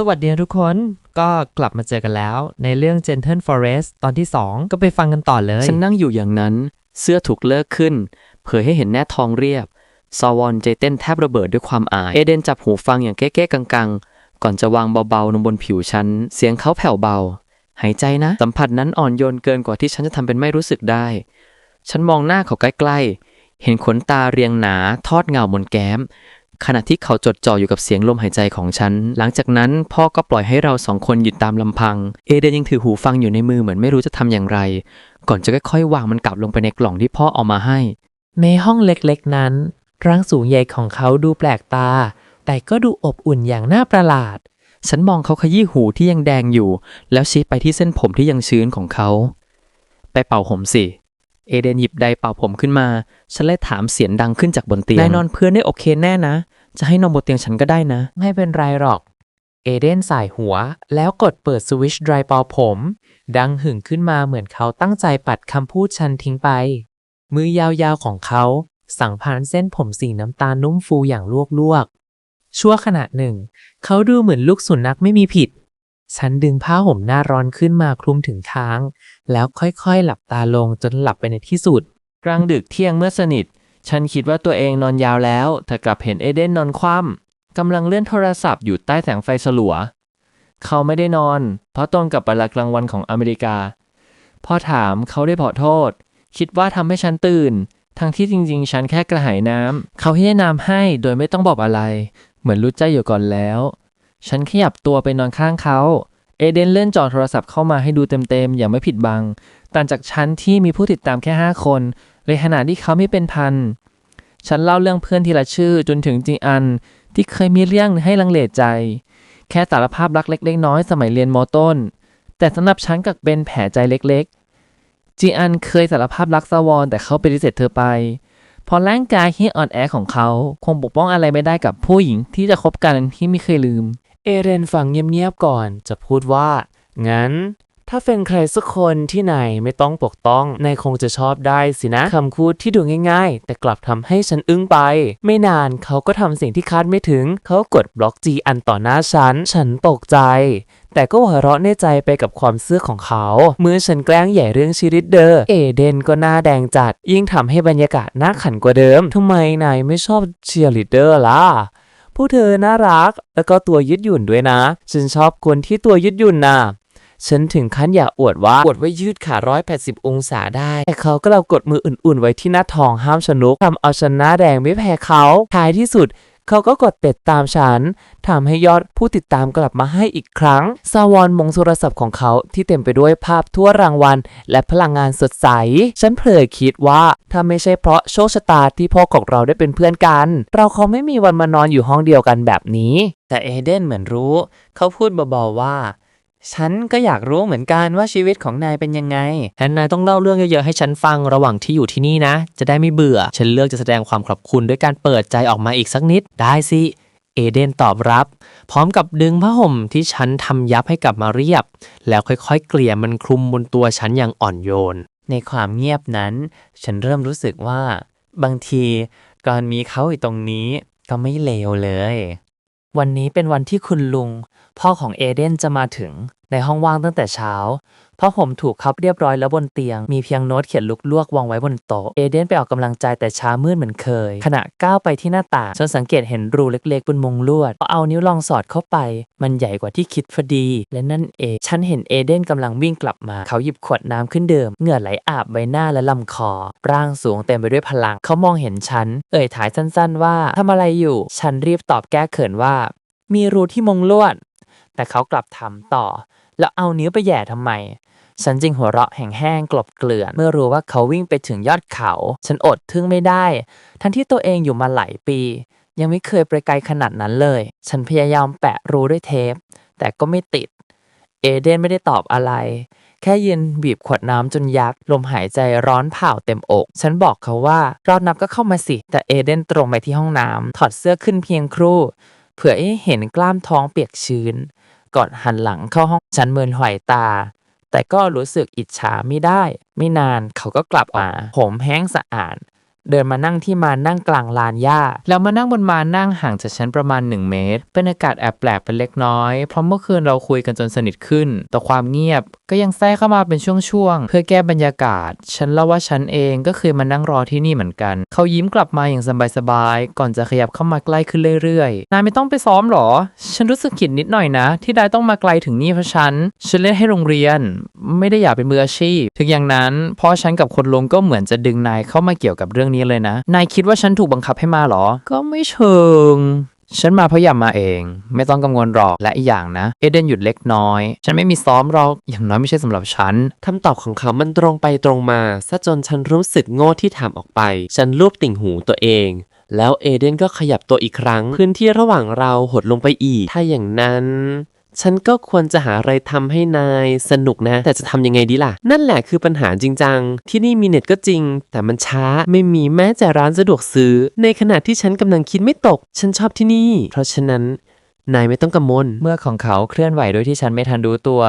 สวัสดีทุกคนก็กลับมาเจอกันแล้ว ในเรื่อง Gentle Forest ตอนที่ 2 ก็ไปฟังกันต่อเลย ฉันนั่งอยู่อย่างนั้น เสื้อถูกเลิกขึ้น เผยให้เห็นแน่ทองเรียบซาวอนใจเต้นแทบระเบิดด้วยความอาย เอเดนจับหูฟังอย่างเก้ๆกังๆ ก่อนจะวางเบาๆลงบนผิวฉัน เสียงเขาแผ่วเบา หายใจนะ สัมผัสนั้นอ่อนโยนเกินกว่าที่ฉันจะทำเป็นไม่รู้สึกได้ ฉันมองหน้าเขาใกล้ๆ เห็นขนตาเรียงหนาทอดเงาบนแก้ม ขณะที่เขาจดจ่ออยู่กับเสียงลมหายใจของฉัน หลังจากนั้นพ่อก็ปล่อยให้เราสองคนหยุดตามลำพัง เอเดนยังถือหูฟังอยู่ในมือเหมือนไม่รู้จะทำอย่างไร ก่อนจะค่อยๆวางมันกลับลงไปในกล่องที่พ่อเอามาให้ ในห้องเล็กๆนั้น ร่างสูงใหญ่ของเขาดูแปลกตา แต่ก็ดูอบอุ่นอย่างน่าประหลาด ฉันมองเขาขยี้หูที่ยังแดงอยู่ แล้วชี้ไปที่เส้นผมที่ยังชื้นของเขา ไปเป่าผมสิเอเดนหยิบไดร์เป่าผมขึ้นมา ฉันเลยถามเสียงดังขึ้นจากบนเตียง นายนอนเพื่อนได้โอเคแน่นะ จะให้นอนบนเตียงฉันก็ได้นะ ไม่เป็นไรหรอก เอเดนสายหัว แล้วกดเปิดสวิชไดร์เป่าผม ดังหึ่งขึ้นมาเหมือนเขาตั้งใจปัดคำพูดฉันทิ้งไป มือยาวๆของเขาสั่งผ่านเส้นผมสีน้ำตาลนุ่มฟูอย่างลวกๆ ชั่วขณะหนึ่ง เขาดูเหมือนลูกสุนัขไม่มีผิด ฉันดึงผ้าห่มหน้าร้อนขึ้นมาคลุมถึงค้าง แล้วค่อยๆ หลับตาลงจนหลับไปในที่สุด กลางดึกเที่ยงเมื่อสนิท ฉันคิดว่าตัวเองนอนยาวแล้วแต่กลับเห็นเอเดนนอนคว่ำกำลังเลื่อนโทรศัพท์อยู่ใต้แสงไฟสลัว เขาไม่ได้นอน เพราะตรงกับเวลากลางวันของอเมริกา พอถามเขาได้ขอโทษ คิดว่าทำให้ฉันตื่น ทั้งที่จริง ๆ ฉันแค่กระหายน้ำ เขาให้น้ำให้โดยไม่ต้องบอกอะไร เหมือนรู้ใจอยู่ก่อนแล้ว ฉันขยับตัวไปนอนข้างเขาเอเดนเลื่อนจอโทรศัพท์เข้ามาให้ดูเต็มๆ อย่างไม่ผิดบัง ต่างจากฉันที่มีผู้ติดตามแค่ 5 คน ในขณะที่เขาไม่เป็นพัน ฉันเล่าเรื่องเพื่อนทีละชื่อจนถึงจีอันที่เคยมีเรื่องให้ลังเลใจ แค่สารภาพรักเล็กๆน้อยๆสมัยเรียนมอต้น แต่สำหรับฉันกับเป็นแผลใจเล็กๆ จีอันเคยสารภาพรักสวอนแต่เขาปฏิเสธเธอไปพราะร่างกายที่อ่อนแอของเขาคงปกป้องอะไรไม่ได้กับผู้หญิงที่จะคบกันที่ไม่เคยลืม เอเรนฟังเงียบๆก่อนจะพูดว่า งั้น ถ้าเป็นใครสักคนที่นายไม่ต้องปกป้องนายคงจะชอบได้สินะคำพูดที่ดูง่ายๆ แต่กลับทำให้ฉันอึ้งไป ไม่นานเขาก็ทำสิ่งที่คาดไม่ถึง เขากดบล็อกจีอันต่อหน้าฉัน ฉันตกใจ แต่ก็หัวเราะในใจไปกับความเสื้อของเขา เมื่อฉันแกล้งใหญ่เรื่องชีริตเดอร์ เอเดนก็หน้าแดงจัด ยิ่งทำให้บรรยากาศน่าขันกว่าเดิมทำไมนายไม่ชอบเชียร์ลีดเดอร์ล่ะผู้เธอน่ารัก แล้วก็ตัวยืดหยุ่นด้วยนะ ฉันชอบคนที่ตัวยืดหยุ่นน่ะ ฉันถึงขั้นอยากอวดว่าอวดว่ายืดขา 180 องศาได้ แต่เขาก็เรากดมืออุ่นๆ ไว้ที่หน้าท้องห้ามชนกทำเอาฉันหน้าแดงไม่แพ้เขาท้ายที่สุดเขาก็กดติดตามฉันทำให้ยอดผู้ติดตามกลับมาให้อีกครั้งซาวอนมงโทรศัพท์ของเขาที่เต็มไปด้วยภาพทั่วรางวัล และพลังงานสดใส ฉันเผลอคิดว่าถ้าไม่ใช่เพราะโชคชะตาที่พ่อของเราได้เป็นเพื่อนกัน เราคงไม่มีวันมานอนอยู่ห้องเดียวกันแบบนี้ แต่เอเดนเหมือนรู้ เขาพูดเบาๆว่า ฉันก็อยากรู้เหมือนกันว่าชีวิตของนายเป็นยังไง แอนนายต้องเล่าเรื่องเยอะๆให้ฉันฟังระหว่างที่อยู่ที่นี่นะ จะได้ไม่เบื่อ ฉันเลือกจะแสดงความขอบคุณด้วยการเปิดใจออกมาอีกสักนิด ได้สิ เอเดนตอบรับ พร้อมกับดึงผ้าห่มที่ฉันทำยับให้กลับมาเรียบ แล้วค่อยๆ เกลี่ยมันคลุมบนตัวฉันอย่างอ่อนโยน ในความเงียบนั้น ฉันเริ่มรู้สึกว่า บางทีการมีเขาอยู่ตรงนี้ก็ไม่เลวเลย วันนี้เป็นวันที่คุณลุง พ่อของเอเดนจะมาถึงในห้องว่างตั้งแต่เช้า ผ้าห่มถูกคับเรียบร้อยแล้วบนเตียง มีเพียงโน้ตเขียนลุกลวกวางไว้บนโต๊ะ เอเดนไปออกกำลังใจแต่ช้ามืดเหมือนเคย ขณะก้าวไปที่หน้าต่างจนสังเกตเห็นรูเล็กๆบนมุงลวดพอเอานิ้วลองสอดเข้าไป มันใหญ่กว่าที่คิดพอดี และนั่นเอง ฉันเห็นเอเดนกำลังวิ่งกลับมา เขาหยิบขวดน้ำขึ้นเดิม เหงื่อไหลอาบใบหน้าและลำคอ ร่างสูงเต็มไปด้วยพลัง เขามองเห็นฉัน เอ่ยถายสั้นๆ ว่าทำอะไรอยู่ ฉันรีบตอบแก้เขินว่า มีรูที่มุงลวด แต่เขากลับถามต่อ แล้วเอานิ้วไปแย่ทำไม ฉันจึงหัวเราะแห้งๆกลบเกลื่อน เมื่อรู้ว่าเขาวิ่งไปถึงยอดเขา ฉันอดทึ่งไม่ได้ ทั้งที่ตัวเองอยู่มาหลายปี ยังไม่เคยไปไกลขนาดนั้นเลย ฉันพยายามแปะรูด้วยเทป แต่ก็ไม่ติด เอเดนไม่ได้ตอบอะไร แค่ยืนบีบขวดน้ำจนยักลมหายใจร้อนเผาเต็มอก ฉันบอกเขาว่ารอบนับก็เข้ามาสิ แต่เอเดนตรงไปที่ห้องน้ำถอดเสื้อขึ้นเพียงครู่ เผื่อให้เห็นกล้ามท้องเปียกชื้นก่อนหันหลังเข้าห้องฉันเมินหอยตา แต่ก็รู้สึกอิจฉาไม่ได้ ไม่นานเขาก็กลับมาผมแห้งสะอาด เดินมานั่งที่มานั่งกลางลานหญ้า แล้วมานั่งบนมานั่งห่างจากฉันประมาณ 1 เมตรเป็นอากาศแอบแปลกเป็นเล็กน้อย เพราะเมื่อคืนเราคุยกันจนสนิทขึ้น แต่ความเงียบก็ยังแทรกเข้ามาเป็นช่วงๆ เพื่อแก้บรรยากาศ ฉันเล่าว่าฉันเองก็เคยมานั่งรอที่นี่เหมือนกัน เขายิ้มกลับมาอย่างสบายๆ ก่อนจะขยับเข้ามาใกล้ขึ้นเรื่อยๆ นายไม่ต้องไปซ้อมหรอ ฉันรู้สึกผิดนิดหน่อยนะ ที่ได้ต้องมาไกลถึงนี่เพราะฉัน ฉันเล่นให้โรงเรียน ไม่ได้อยากเป็นมืออาชีพ ถึงอย่างนั้นพอฉันกับคนลงก็เหมือนจะดึงนายเข้ามาเกี่ยวกับเรื่องนี้เลยนะ นายคิดว่าฉันถูกบังคับให้มาหรอ ก็ไม่เชิงฉันมาเพราะอยากมาเอง ไม่ต้องกังวลหรอกและอีกอย่างนะ เอเดนหยุดเล็กน้อย ฉันไม่มีซ้อมหรอกอย่างน้อยไม่ใช่สำหรับฉันคำตอบของเขามันตรงไปตรงมาซะจนฉันรู้สึกโง่ที่ถามออกไป ฉันลูบติ่งหูตัวเองแล้วเอเดนก็ขยับตัวอีกครั้ง พื้นที่ระหว่างเราหดลงไปอีก ถ้าอย่างนั้น ฉันก็ควรจะหาอะไรทำให้นายสนุกนะ แต่จะทำยังไงดีล่ะ นั่นแหละคือปัญหาจริงจัง ที่นี่มีเน็ตก็จริง แต่มันช้าไม่มีแม้แต่ร้านสะดวกซื้อ ในขณะที่ฉันกำลังคิดไม่ตก ฉันชอบที่นี่ เพราะฉะนั้นนายไม่ต้องกังวล เมื่อของเขาเคลื่อนไหวโดยที่ฉันไม่ทันรู้ตัว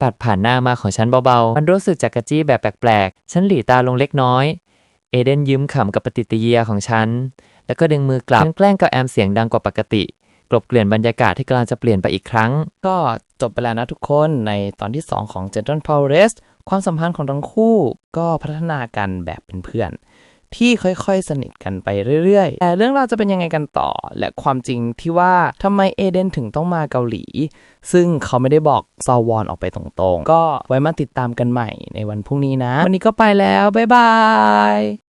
ปัดผ่านหน้ามาของฉันเบาๆ มันรู้สึกจักกะจี้แบบแปลกๆ ฉันหลีตาลงเล็กน้อย เอเดนยิ้มขำกับปฏิกิริยาของฉัน แล้วก็ดึงมือกลับฉันแกล้งกับแอมเสียงดังกว่าปกติ กลบเกลื่อนบรรยากาศที่กำลังจะเปลี่ยนไปอีกครั้ง ก็จบไปแล้วนะทุกคนในตอนที่ 2 ของ Gentle Forest ความสัมพันธ์ของทั้งคู่ก็พัฒนากันแบบเป็นเพื่อนที่ค่อยๆ สนิทกันไปเรื่อยๆ แต่เรื่องราวจะเป็นยังไงกันต่อ และความจริงที่ว่าทำไมเอเดนถึงต้องมาเกาหลี ซึ่งเขาไม่ได้บอกซอวอนออกไปตรงๆ ก็ไว้มาติดตามกันใหม่ในวันพรุ่งนี้นะ วันนี้ก็ไปแล้ว บ๊ายบาย